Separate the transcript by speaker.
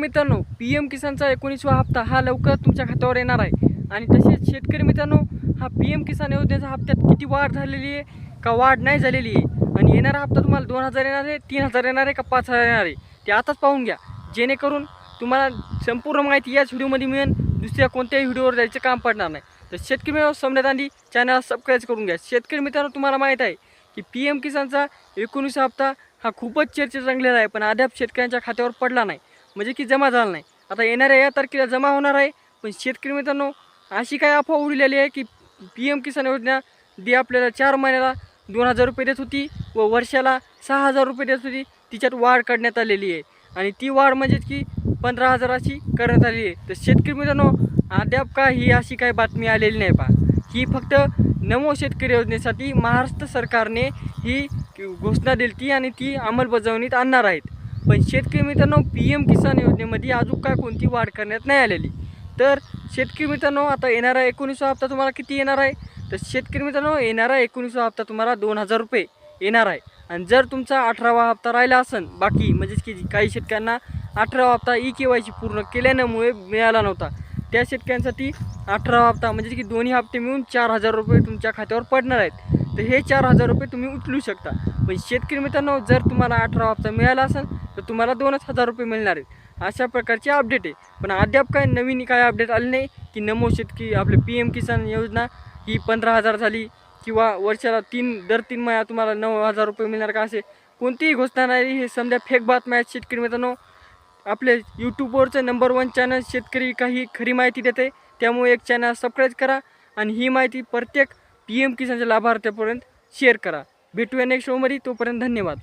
Speaker 1: मित्रांनो P M किसानचा एकोणीसवा हप्ता हा लवकर तुमच्या खात्यावर येणार आहे. आणि तसेच शेतकरी मित्रांनो हा पी एम किसान योजनेच्या हप्त्यात किती वाढ झालेली आहे का वाढ नाही झालेली आहे? आणि येणारा हप्ता तुम्हाला दोन हजार येणार आहे तीन हजार येणार आहे का पाच हजार येणार आहे? ते आताच पाहून घ्या. जेणेकरून तुम्हाला संपूर्ण माहिती याच व्हिडिओमध्ये मिळेल. दुसऱ्या कोणत्याही व्हिडिओवर जायचं काम पडणार नाही. तर शेतकरी मित्रांनो समजण्यात आली चॅनलला सबस्क्राईब करून घ्या. शेतकरी मित्रांनो तुम्हाला माहीत आहे की पी एम किसानचा एकोणीसवा हप्ता हा खूपच चर्चेत रंगलेला आहे पण अद्याप शेतकऱ्यांच्या खात्यावर पडला नाही. म्हणजे की जमा झाला नाही. आता येणाऱ्या या तारखेला जमा होणार आहे. पण शेतकरी मित्रांनो अशी काय अफवा उडलेली आहे की पी एम किसान योजना दी आपल्याला चार महिन्याला दोन हजार रुपये देत होती व वर्षाला सहा हजार रुपये देत होती. तिच्यात वाढ करण्यात आलेली आहे. आणि ती वाढ म्हणजेच की पंधरा हजाराची करण्यात आलेली आहे. तर शेतकरी मित्रांनो अद्याप का ही अशी काही बातमी आलेली नाही पहा ही फक्त नमो शेतकरी योजनेसाठी महाराष्ट्र सरकारने ही घोषणा दिली ती आणि ती अंमलबजावणीत आणणार आहेत. पण शेतकरी मित्रांनो पी एम किसान योजनेमध्ये अजून काय कोणती वाढ करण्यात नाही आलेली. तर शेतकरी मित्रांनो आता येणारा एकोणीसवा हप्ता तुम्हाला किती येणार आहे? तर शेतकरी मित्रांनो येणारा एकोणीसवा हप्ता तुम्हाला दोन हजार रुपये येणार आहे. आणि जर तुमचा अठरावा हप्ता राहिला असेल बाकी म्हणजेच की काही शेतकऱ्यांना अठरावा हप्ता ई के वाय सी पूर्ण केल्यामुळे मिळाला नव्हता. त्या शेतकऱ्यांसाठी अठरावा हप्ता म्हणजे की दोन्ही हप्ते मिळून चार हजार रुपये तुमच्या खात्यावर पडणार आहेत. तर हे चार हजार रुपये तुम्ही उचलू शकता. पण शेतकरी मित्रांनो जर तुम्हाला अठरा हप्ता मिळाला असेल तर तुम्हाला दोनच हजार रुपये मिळणार आहेत. अशा प्रकारची अपडेट आहे. पण अद्याप काय नवीन काय अपडेट आले नाही की नमो शेतकरी आपले पी एम किसान योजना ही पंधरा हजार झाली किंवा वर्षाला तीन दर तीन महिना तुम्हाला नऊ हजार रुपये मिळणार का असे कोणतीही घोषणा नाही हे समजा फेक बातम्या आहेत शेतकरी मित्रांनो. आपले यूट्यूबवरचं नंबर वन चॅनल शेतकरी काही खरी माहिती देते. त्यामुळे एक चॅनल सबस्क्राईब करा आणि ही माहिती प्रत्येक पी एम किसानच्या लाभार्थ्यापर्यंत शेअर करा. भेटूया नेक्स्ट शोमध्ये तोपर्यंत धन्यवाद.